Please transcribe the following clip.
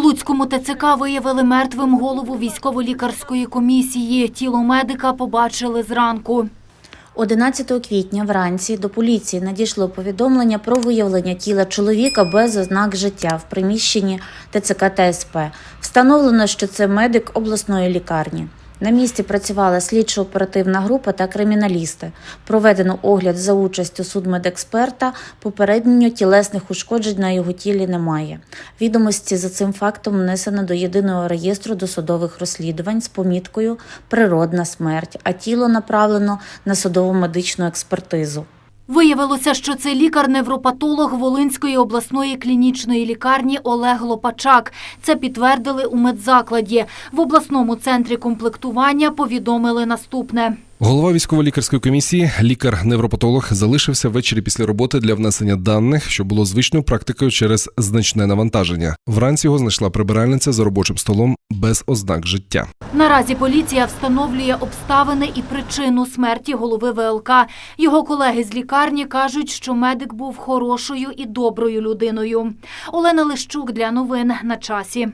Луцькому ТЦК виявили мертвим голову військово-лікарської комісії. Тіло медика побачили зранку. 11 квітня вранці до поліції надійшло повідомлення про виявлення тіла чоловіка без ознак життя в приміщенні ТЦК та СП. Встановлено, що це медик обласної лікарні. На місці працювала слідчо-оперативна група та криміналісти. Проведено огляд за участю судмедексперта. Попередньо тілесних ушкоджень на його тілі немає. Відомості за цим фактом внесено до єдиного реєстру досудових розслідувань з поміткою Природна смерть, а тіло направлено на судово медичну експертизу. Виявилося, що це лікар-невропатолог Волинської обласної клінічної лікарні Олег Лопачак. Це підтвердили у медзакладі. В обласному центрі комплектування повідомили наступне. Голова військово-лікарської комісії, лікар-невропатолог, залишився ввечері після роботи для внесення даних, що було звичною практикою через значне навантаження. Вранці його знайшла прибиральниця за робочим столом без ознак життя. Наразі поліція встановлює обставини і причину смерті голови ВЛК. Його колеги з лікарні кажуть, що медик був хорошою і доброю людиною. Олена Лищук для новин на часі.